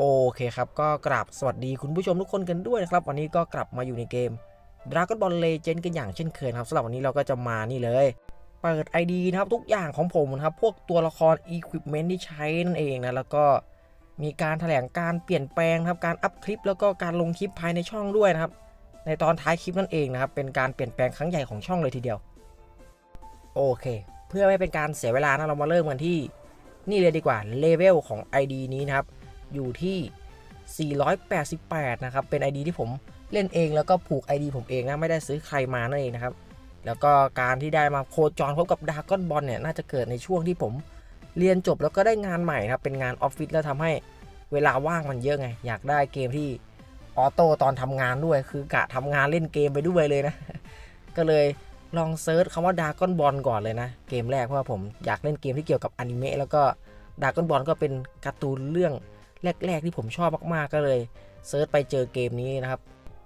โอเคครับก็กราบสวัสดีคุณผู้ชมทุกคนกันด้วยนะครับ วันนี้ก็กลับมาอยู่ในเกม Dragon Ball Legend กันอย่างเช่นเคยครับสำหรับวันนี้เราก็จะมานี่เลย เปิด ID นะครับทุกอย่างของผมนะครับ พวกตัวละคร Equipment ที่ใช้นั่นเองนะ แล้วก็มีการแถลงการเปลี่ยนแปลงครับการอัพคลิป แล้วก็การลงคลิปภายในช่องด้วยนะครับ ในตอนท้ายคลิปนั่นเองนะครับ เป็นการเปลี่ยนแปลงครั้งใหญ่ของช่องเลยทีเดียว โอเค เพื่อไม่เป็นการเสียเวลานะเรามาเริ่มกันที่ นี่เลยดีกว่าเลเวลของ ID นี้นะครับ อยู่ที่ 488 นะครับ เป็น ID ที่ผมเล่นเองแล้วก็ผูก ID ผมเองนะ ไม่ได้ซื้อใครมานั่นเองนะครับ แล้วก็การที่ได้มาโคจรพบกับดากอนบอลเนี่ย น่าจะเกิดในช่วงที่ผมเรียนจบแล้วก็ได้งานใหม่นะครับ เป็นงานออฟฟิศแล้วทำให้เวลาว่างมันเยอะไง อยากได้เกมที่ออโต้ตอนทำงานด้วย คือกะทำงานเล่นเกมไปด้วยเลยนะ ก็เลยลองเซิร์ชคำว่าดากอนบอลก่อนเลยนะ เกมแรกเพราะว่าผมอยากเล่นเกมที่เกี่ยวกับอนิเมะแล้วก็ดากอนบอลก็เป็นการ์ตูนเรื่อง แรก ๆ ที่ผมชอบมากๆก็เลยเซิร์ชไปเจอเกมนี้นะครับ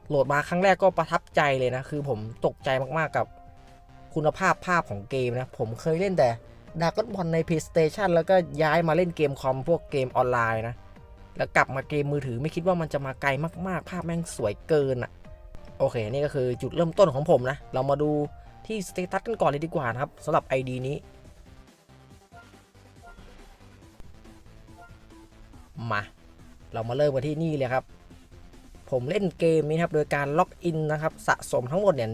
โหลดมาครั้งแรกก็ประทับใจเลยนะ คือผมตกใจมากๆกับคุณภาพภาพของเกมนะ ผมเคยเล่นแต่ดากอนบอลใน PlayStation แล้วก็ย้ายมาเล่นเกมคอมพวกเกมออนไลน์นะ แล้วกลับมาเกมมือถือไม่คิดว่ามันจะมาไกลมาก ๆ ภาพแม่งสวยเกินอะ่ะ โอเค นี่ก็คือจุดเริ่มต้นของผมนะ เรามาดูที่สเตตัสกันก่อนเลยดีกว่านะครับสำหรับ ID นี้ มา เรามาเริ่มกันที่นี่เลยครับ ผมเล่นเกมนี้ครับโดยการล็อกอินนะครับสะสมทั้งหมดเนี่ย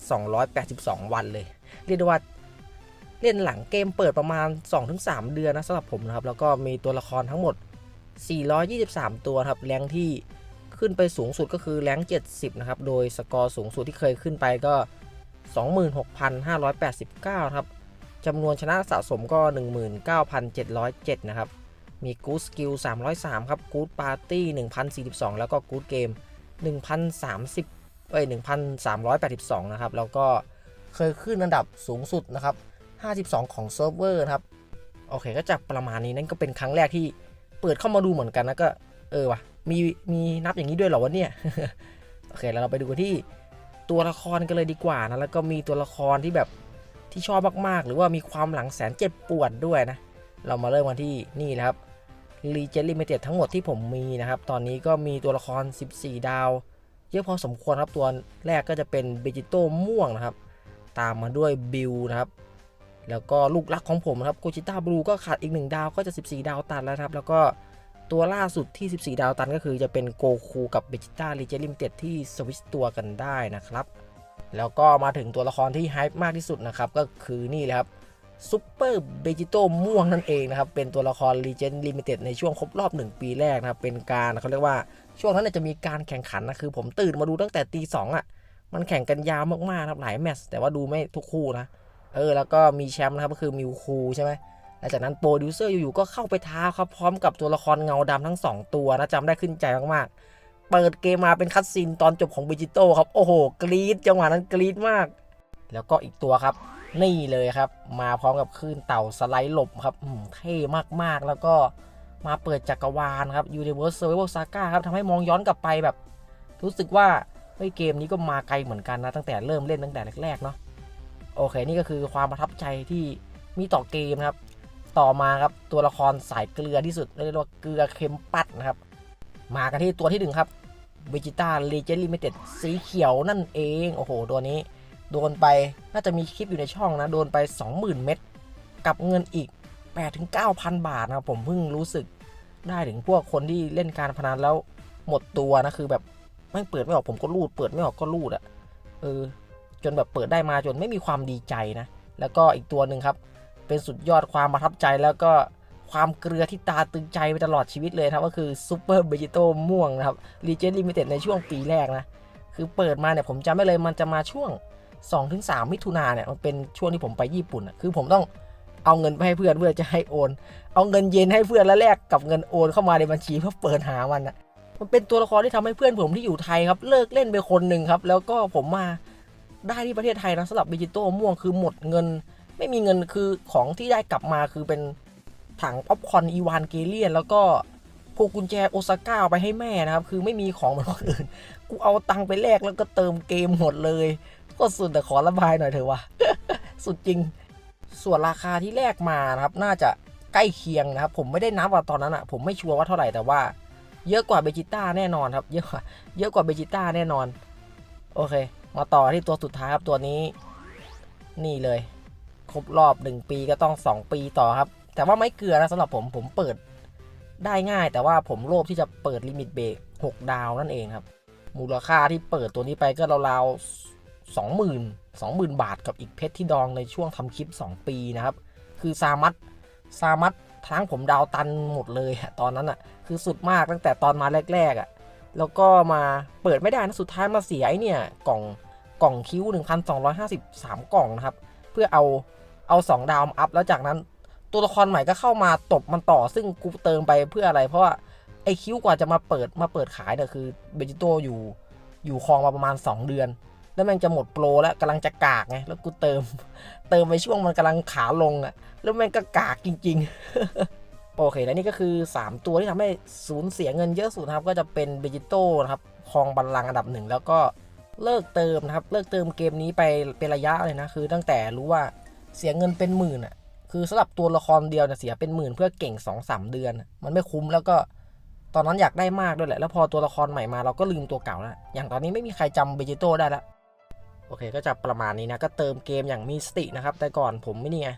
1,282 วันเลย เรียกได้ว่าเล่นหลังเกมเปิดประมาณ 2-3 เดือนนะสำหรับผมนะครับ แล้วก็มีตัวละครทั้งหมด 423 ตัวครับแรงที่ขึ้นไปสูงสุดก็คือแรง70 นะครับ โดยสกอร์สูงสุดที่เคยขึ้นไปก็ 26,589 ครับจำนวนชนะสะสมก็ 19,707 นะครับ มีกู๊ดสกิล303 ครับกู๊ดปาร์ตี้1,042 แล้วก็กู๊ดเกม1,030เอ้ย1,382 นะครับ แล้วก็เคยขึ้นอันดับสูงสุดนะครับ 52 ของเซิร์ฟเวอร์ครับโอเคก็จะประมาณนี้นั่นก็เป็นครั้งแรกที่เปิดเข้ามาดูเหมือนกันนะก็ เออวะมีมีนับอย่างนี้ด้วยเหรอวะเนี่ยโอเคแล้วเราไปดูกันที่ตัวละครกันเลยดีกว่านะแล้วก็มีตัวละครที่แบบที่ชอบมากๆ หรือว่ามีความหลังแสนเจ็บปวดด้วยนะ เรามาเริ่มกันที่นี่แหละครับ รีเจนลิมิเต็ดทั้งหมดที่ผมมีนะครับ ตอนนี้ก็มีตัวละคร 14 ดาว เยอะพอสมควรครับ ตัวแรกก็จะเป็นเบจิโต้ม่วงนะครับ ตามมาด้วยบิลนะครับ แล้วก็ลูกรักของผมนะครับโกจิต้าบลูก็ขาดอีก 1 ดาวก็จะ 14 ดาวตันแล้วครับ แล้วก็ตัวล่าสุดที่ 14 ดาวตันก็คือจะเป็นโกคูกับเบจิต้ารีเจนลิมิเต็ดที่สวิตช์ตัวกันได้นะครับ แล้วก็มาถึงตัวละครที่ไฮป์มากที่สุดนะครับ ก็คือนี่เลยครับ ซูเปอร์เบจิโต้ม่วงนั่นเองนะครับ เป็นตัวละคร Legend Limited ในช่วงครบรอบ 1 ปีแรกนะครับ เป็นการเขาเรียกว่าช่วงนั้นจะมีการแข่งขันนะคือผมตื่นมาดูตั้งแต่ตีสองอะ มันแข่งกันยาวมากๆนะครับหลายแมตช์แต่ว่าดูไม่ทุกคู่นะเออแล้วก็มีแชมป์นะครับก็คือมิวคูใช่ไหมหลังจากนั้นโปรดิวเซอร์อยู่ๆก็เข้าไปท้าครับพร้อมกับตัวละครเงาดำทั้ง 2 ตัวนะจำได้ขึ้นใจมากๆ เปิดเกมมาเป็นคัตซีนตอนจบของเบจิโต้ครับโอ้โหกรี๊ดจังหวะนั้นกรี๊ดมาก แล้วก็อีกตัวครับ นี่เลยครับ มาพร้อมกับคลื่นเต่าสไลด์หลบครับเท่มากๆ แล้วก็มาเปิดจักรวาลครับ Universe Survival Saga ครับทำให้มองย้อนกลับไปแบบ รู้สึกว่าเฮ้ยเกมนี้ก็มาไกลเหมือนกันนะ ตั้งแต่เริ่มเล่นตั้งแต่แรกๆเนาะโอเค นี่ก็คือความประทับใจที่มีต่อเกมครับ ต่อมาครับตัวละครสายเกลือที่สุดเรียกว่าเกลือเค็มปัดนะครับ มากันที่ตัวที่หนึ่งครับ Vegeta Legend Limited สีเขียวนั่นเอง โอ้โห ตัวนี้ โดนไปน่าจะมีคลิปอยู่ในช่องนะ โดนไป 20,000 เม็ดกับเงินอีก 8-9,000 บาทนะครับผมเพิ่งรู้สึกได้ถึงพวกคนที่เล่นการพนันแล้วหมดตัวนะคือแบบไม่เปิดไม่ออกผมก็รูด เปิดไม่ออกก็รูดอะเออจนแบบเปิดได้มาจนไม่มีความดีใจนะ แล้วก็อีกตัวหนึ่งครับ เป็นสุดยอดความประทับใจแล้วก็ความเกลือที่ตาตึงใจไปตลอดชีวิตเลยนะครับก็คือซูเปอร์เบจิโต้ม่วงนะครับรีเจนลิมิเต็ดในช่วงปีแรกนะ คือเปิดมาเนี่ยผมจำไม่เลยมันจะมาช่วง 2-3ถึงมิถุนาเนี่ยมันเป็นช่วงที่ผมไปญี่ปุ่นอะคือผมต้องเอาเงินไปให้เพื่อนเพื่อจะให้โอน เอาเงินเย็นให้เพื่อนแล้วแลกกับเงินโอนเข้ามาในบัญชีเพื่อเปิดหามันอะมันเป็นตัวละครที่ทำให้เพื่อนผมที่อยู่ไทยครับ เลิกเล่นไปคนหนึ่งครับ แล้วก็ผมมาได้ที่ประเทศไทยนะสำหรับดิจิโตม่วงคือหมดเงิน ไม่มีเงินคือของที่ได้กลับมาคือเป็นถังป๊อปคอนอีวานเกเลียน แล้วก็พวกกุญแจโอซาก้าเอาไปให้แม่นะครับ คือไม่มีของเหมือนคนอื่น กูเอาตังค์ไปแลกแล้วก็เติมเกมหมดเลย ก็สุดแต่ขอระบายหน่อยเถอะวะสุดจริง ส่วนราคาที่แลกมานะครับ น่าจะใกล้เคียงนะครับ ผมไม่ได้นับว่าตอนนั้นอะผมไม่ชัวร์ว่าเท่าไหร่แต่ว่า เยอะกว่าเบจิต้าแน่นอนครับ เยอะกว่าเยอะกว่าเบจิต้าแน่นอน โอเค มาต่อที่ตัวสุดท้ายครับตัวนี้ นี่เลย ครบรอบ 1 ปีก็ต้อง 2 ปีต่อครับ แต่ว่าไม่เกลือนะสำหรับผมผมเปิดได้ง่าย แต่ว่าผมโลภที่จะเปิดลิมิตเบรก6ดาวนั่นเองครับ มูลค่าที่เปิดตัวนี้ไปก็ราวๆ สองหมื่นสองหมื่นบาทกับอีกเพชรที่ดองในช่วงทำคลิป 2 ปีนะครับ คือซามัตซามัตทั้งผมดาวตันหมดเลยตอนนั้นอะคือสุดมากตั้งแต่ตอนมาแรกๆอะแล้วก็มาเปิดไม่ได้นะสุดท้ายมาเสียไอเนี่ยกล่องกล่องคิ้ว 1,253 กล่องนะครับ เพื่อเอาเอา 2 ดาวมาอัพแล้วจากนั้น ตัวละครใหม่ก็เข้ามาตบมันต่อซึ่งกูเติมไปเพื่ออะไร เพราะว่าไอคิ้วกว่าจะมาเปิดมาเปิดขายเนี่ยคือเบจิโตอยู่อยู่คลองมาประมาณ 2 เดือน แล้วมันจะหมดโปรแล้วกำลังจะกากไงแล้วกูเติม เติมไปช่วงมันกำลังขาลงอะ่ะแล้วมันก็กากจริง ๆ โอเคและนี่ก็คือ 3 ตัวที่ทำให้สูญเสียเงินเยอะสุดครับก็จะเป็นเบจิโต้นะครับครองบัลลังก์อันดับหนึ่งแล้วก็เลิกเติมนะครับเลิกเติมเกมนี้ไปเป็นระยะเลยนะคือ ตั้งแต่รู้ว่าเสียเงินเป็นหมื่นอะคือสำหรับตัวละครเดียวเนี่ยเสียเป็นหมื่นเพื่อเก่ง2-3เดือน มันไม่คุ้มแล้วก็ตอนนั้นอยากได้มากด้วยแหละ แล้วพอตัวละครใหม่มาเราก็ลืมตัวเก่าแล้ว อย่างตอนนี้ไม่มีใครจำเบจิโต้ได้แล้ว อเคก็จะประมาณนี้นะ ก็เติมเกมอย่างมีสตินะครับ แต่ก่อนผมไม่นี่ไง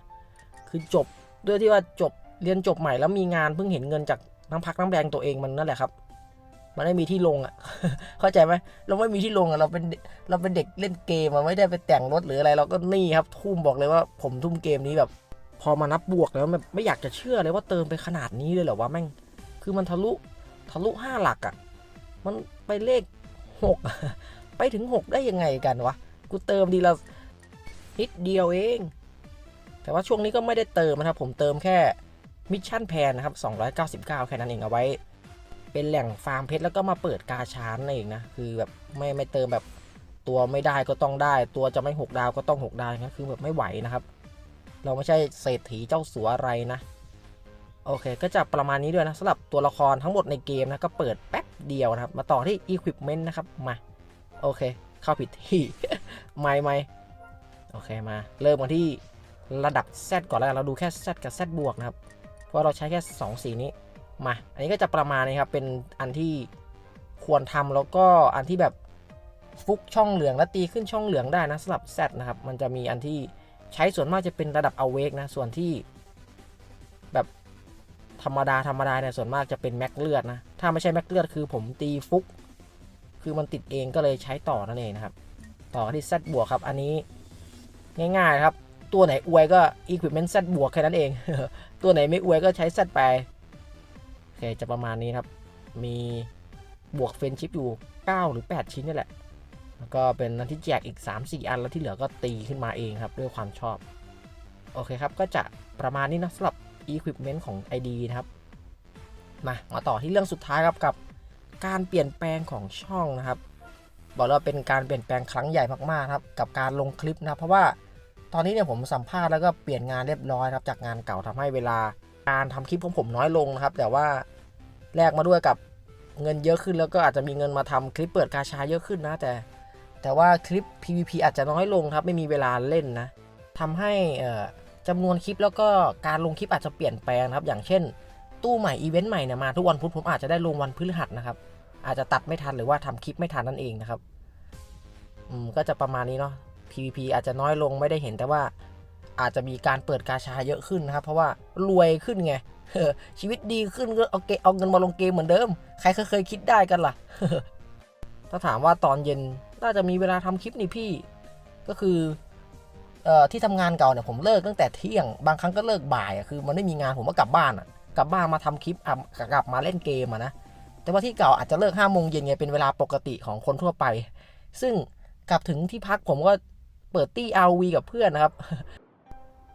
คือจบด้วยที่ว่าจบเรียนจบใหม่แล้วมีงานเพิ่งเห็นเงินจากน้ำพักน้ำแรงตัวเองมันนั่นแหละครับ มันไม่มีที่ลงอะ เข้าใจไหมเราไม่มีที่ลงอะเราเป็นเราเป็นเด็กเล่นเกมอะไม่ได้ไปแต่งรถหรืออะไร เราก็นี่ครับ ทุ่มบอกเลยว่าผมทุ่มเกมนี้แบบ พอมานับบวกแล้วแบบไม่อยากจะเชื่อเลยว่าเติมไปขนาดนี้เลยเหรอวะแม่ง คือมันทะลุทะลุห้าหลักอะ มันไปเลขหกไปถึงหกได้ยังไงกันวะ กูเติมดีละนิดเดียวเอง แต่ว่าช่วงนี้ก็ไม่ได้เติมนะครับ ผมเติมแค่มิชชั่นแพนนะครับ 299 แค่นั้นเองเอาไว้ เป็นแหล่งฟาร์มเพชรแล้วก็มาเปิดกาชานนั่นเองนะ คือแบบไม่ไม่เติมแบบตัวไม่ได้ก็ต้องได้ ตัวจะไม่ 6 ดาวก็ต้อง 6 ดาวนะคือแบบไม่ไหวนะครับ เราไม่ใช่เศรษฐีเจ้าสัวอะไรนะ โอเค ก็จะประมาณนี้ด้วยนะสำหรับตัวละครทั้งหมดในเกมนะ ก็เปิดแป๊บเดียวนะครับ มาต่อที่ Equipment นะครับ มา โอเค เข้าผิดที่ ไม่ไม่โอเคมา เริ่มกันที่ระดับ Z ก่อนแล้วเราดูแค่ Z กับ Z บวกนะครับ เพราะเราใช้แค่ 2 สีนี้ มา อันนี้ก็จะประมาณนี้ครับ เป็นอันที่ควรทำแล้วก็อันที่แบบฟุกช่องเหลืองแล้วตีขึ้นช่องเหลืองได้นะสำหรับ Z นะครับ มันจะมีอันที่ใช้ส่วนมากจะเป็นระดับ Awake นะ ส่วนที่แบบธรรมดาธรรมดาเนี่ยส่วนมากจะเป็นแม็กเลือดนะ ถ้าไม่ใช่แม็กเลือดคือผมตีฟุก คือมันติดเองก็เลยใช้ต่อนั่นเองนะครับ ต่อที่ Z บวกครับ อันนี้ง่ายๆครับ ตัวไหนอวยก็ Equipment Z บวกแค่นั้นเอง ตัวไหนไม่อวยก็ใช้ Z ไปโอเคจะประมาณนี้ครับ มีบวกเฟนชิปอยู่ 9 หรือ 8 ชิ้นนี่แหละ แล้วก็เป็นนันที่แจกอีก 3-4 อันแล้วที่เหลือก็ตีขึ้นมาเองครับ ด้วยความชอบ โอเคครับ ก็จะประมาณนี้นะสำหรับ Equipment ของ ID นะครับ มา มาต่อที่เรื่องสุดท้ายครับกับ การเปลี่ยนแปลงของช่องนะครับ บอกเลยว่าเป็นการเปลี่ยนแปลงครั้งใหญ่มากๆครับกับการลงคลิปนะครับเพราะว่าตอนนี้เนี่ยผมสัมภาษณ์แล้วก็เปลี่ยนงานเรียบร้อยครับจากงานเก่าทำให้เวลาการทำคลิปของผมน้อยลงนะครับ แต่ว่าแลกมาด้วยกับเงินเยอะขึ้นแล้วก็อาจจะมีเงินมาทำคลิปเปิดกาชาเยอะขึ้นนะแต่ แต่ว่าคลิป PVP อาจจะน้อยลงครับไม่มีเวลาเล่นนะทำให้เอ่อจำนวนคลิปแล้วก็การลงคลิปอาจจะเปลี่ยนแปลงครับ อย่างเช่น ตู้ใหม่อีเวนต์ใหม่เนี่ยมาทุกวันพุธผมอาจจะได้ลงวันพฤหัสนะครับ อาจจะตัดไม่ทันหรือว่าทำคลิปไม่ทันนั่นเองนะครับอืมก็จะประมาณนี้เนาะ PVP อาจจะน้อยลงไม่ได้เห็นแต่ว่าอาจจะมีการเปิดกาชาเยอะขึ้นนะครับ เพราะว่ารวยขึ้นไงชีวิตดีขึ้นก็เอาเกเอาเงินมาลงเกมเหมือนเดิม ใครเคยคิดได้กันล่ะ ถ้าถามว่าตอนเย็นน่าจะมีเวลาทำคลิปนี่พี่ ก็คือเอ่อที่ทำงานเก่าเนี่ยผมเลิกตั้งแต่เที่ยง บางครั้งก็เลิกบ่ายอะคือมันไม่มีงานผมก็กลับบ้านอะกลับบ้านมาทำคลิปกลับมาเล่นเกมอะนะ แต่ว่าที่เก่าอาจจะเลิกห้าโมงเย็นไงเป็นเวลาปกติของคนทั่วไป ซึ่งกลับถึงที่พักผมก็เปิดตี้ RV กับเพื่อนนะครับ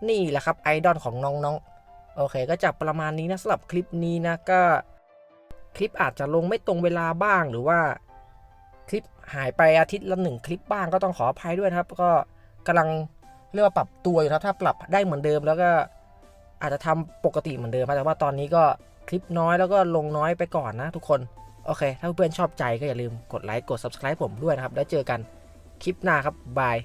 นี่แหละครับไอดอลของน้องๆ โอเค ก็จะประมาณนี้นะสำหรับคลิปนี้นะก็คลิปอาจจะลงไม่ตรงเวลาบ้างหรือว่าคลิปหายไปอาทิตย์ละหนึ่งคลิปบ้างก็ต้องขออภัยด้วยครับ ก็กำลังเรียกว่าปรับตัวอยู่ครับถ้าปรับได้เหมือนเดิมแล้วก็อาจจะทำปกติเหมือนเดิมนะแต่ว่าตอนนี้ก็ คลิปน้อยแล้วก็ลงน้อยไปก่อนนะทุกคน โอเค ถ้าเพื่อนชอบใจก็อย่าลืมกดไลค์กด subscribe ผมด้วยนะครับ แล้วเจอกันคลิปหน้าครับบาย